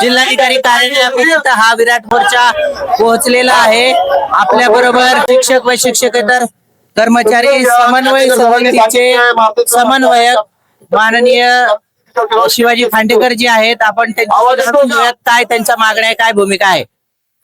जिल्हाधिकारी कार्यालयापर्यंत हा विराट मोर्चा पोहोचलेला आहे. आपल्या बरोबर शिक्षक व शिक्षकेतर कर्मचारी समन्वय समितीचे समन्वयक माननीय शिवाजी खांडेकर जे आहेत. आपण त्यांच्याशी काय त्यांच्या मागण्या आहे, काय भूमिका आहे?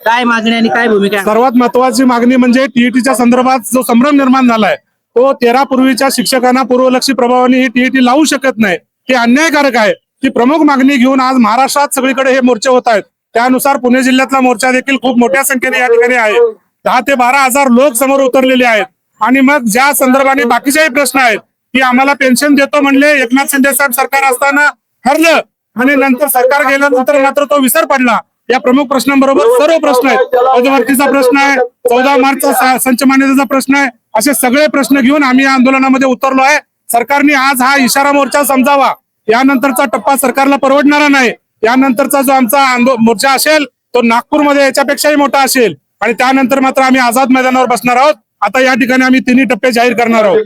काय मागणी आणि काय भूमिका सर्वात महत्वाची मागणी म्हणजे टीईटीच्या संदर्भात जो संभ्रम निर्माण झालाय तो तेरा पूर्वीच्या शिक्षकांना पूर्वलक्षी प्रभावाने ही टीईटी लावू शकत नाही. हे अन्यायकारक आहे. की प्रमुख मागणी घेऊन आज महाराष्ट्रात सगळीकडे हे मोर्चे होत आहेत. त्यानुसार पुणे जिल्ह्यातला मोर्चा देखील खूप मोठ्या संख्येने या ठिकाणी आहे. दहा ते बारा हजार लोक समोर उतरलेले आहेत. आणि मग ज्या संदर्भाने बाकीचेही प्रश्न आहेत की आम्हाला पेन्शन देतो म्हणले एकनाथ शिंदे साहेब सरकार असताना हरलं आणि नंतर सरकार गेल्यानंतर मात्र तो विसर पडला. या प्रमुख प्रश्नांबरोबर सर्व प्रश्न आहेत. पदभरतीचा प्रश्न आहे चौदा मार्चचा संच मान्यतेचा प्रश्न आहे. असे सगळे प्रश्न घेऊन आम्ही या आंदोलनामध्ये उतरलो आहे. सरकारने आज हा इशारा मोर्चा समजावा. यानंतरचा टप्पा सरकारला परवडणारा नाही. यानंतरचा जो आमचा मोर्चा असेल तो नागपूरमध्ये याच्यापेक्षाही मोठा असेल. आणि त्यानंतर मात्र आम्ही आझाद मैदानावर बसणार आहोत. आता या ठिकाणी आम्ही तिन्ही टप्पे जाहीर करणार आहोत.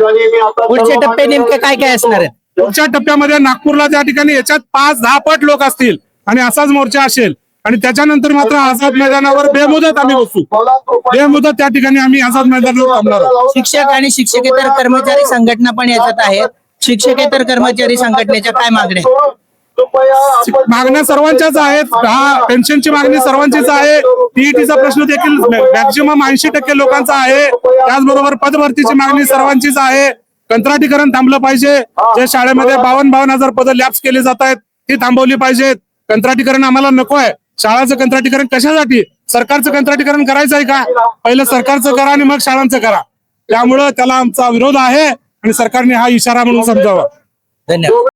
पुढचे टप्पे नेमके काय काय असणार आहेत? पुढच्या टप्प्यामध्ये नागपूरला त्या ठिकाणी याच्यात पाच दहा पट लोक असतील. आणि असाच मोर्चा असेल. आणि त्याच्यानंतर मात्र आझाद मैदानावर बेमुदत आम्ही बसू. बेमुदत त्या ठिकाणी आम्ही आझाद मैदानावर थांबणार आहोत. शिक्षक आणि शिक्षकेतर कर्मचारी संघटना पण याच्यात आहेत. शिक्षकेतर कर्मचारी संघटनेच्या काय मागण्या मागण्या सर्वांच्याच आहेत. हा पेन्शनची मागणी सर्वांचीच आहे. टीईटीचा प्रश्न देखील मॅक्झिमम ऐंशी टक्के लोकांचा आहे. त्याचबरोबर पदभरतीची मागणी सर्वांचीच आहे. कंत्राटीकरण थांबलं पाहिजे. जे शाळेमध्ये बावन्न बावन्न हजार पद लॅप्स केले जात आहेत ती थांबवली पाहिजेत. कंत्राटीकरण आम्हाला नको आहे. शाळाचं कंत्राटीकरण कशासाठी? सरकारचं कंत्राटीकरण करायचं आहे का? पहिलं सरकारचं करा आणि मग शाळांचं करा. त्यामुळं त्याला आमचा विरोध आहे. आणि सरकारने हा इशारा म्हणून समजावा. धन्यवाद.